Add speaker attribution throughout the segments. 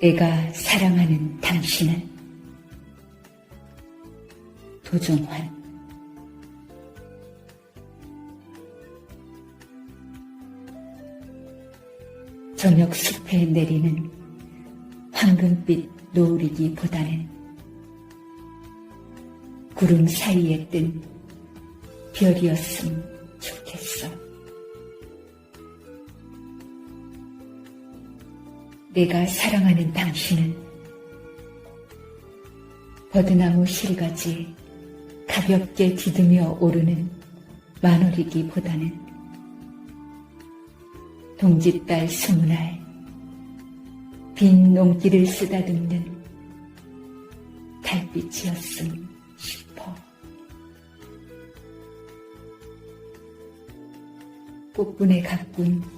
Speaker 1: 내가 사랑하는 당신은? 도종환. 저녁 숲에 내리는 황금빛 노을이기보다는 구름 사이에 뜬 별이었음 내가 사랑하는 당신은 버드나무 실가지 가볍게 디드며 오르는 만월이기보다는 동짓달 스무날 빈 농기를 쓰다듬는 달빛이었음 싶어. 꽃분에 가꾼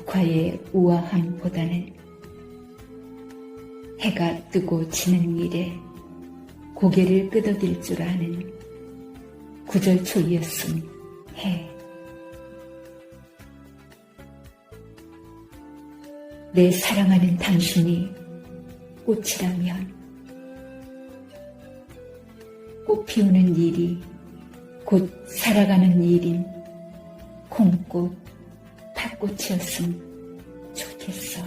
Speaker 1: 국화의 우아함보다는 해가 뜨고 지는 일에 고개를 끄덕일 줄 아는 구절초이었음 해. 내 사랑하는 당신이 꽃이라면 꽃 피우는 일이 곧 살아가는 일인 콩꽃, 팥 꽃이었음 좋겠어.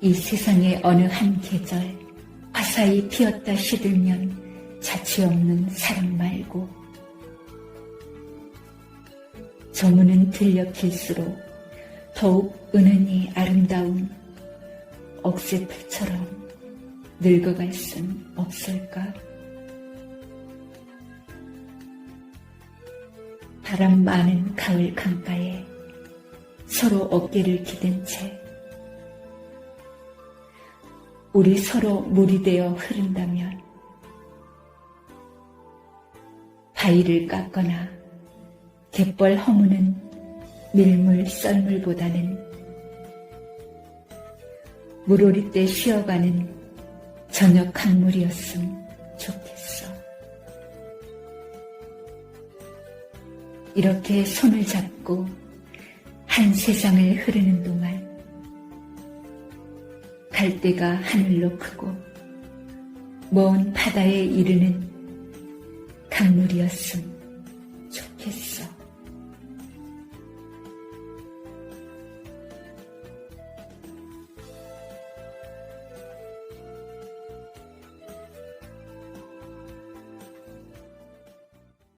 Speaker 1: 이 세상의 어느 한 계절 화사히 피었다 시들면 자취 없는 사랑 말고 저문은 들녘일수록 더욱 은은히 아름다운 억새풀처럼 늙어갈 순 없을까? 바람 많은 가을 강가에 서로 어깨를 기댄 채 우리 서로 물이 되어 흐른다면 바위를 깎거나 갯벌 허무는 밀물 썰물보다는 물오리 때 쉬어가는 저녁 강물이었음 좋겠어. 이렇게 손을 잡고 한 세상을 흐르는 동안 갈대가 하늘로 크고 먼 바다에 이르는 강물이었음 좋겠어.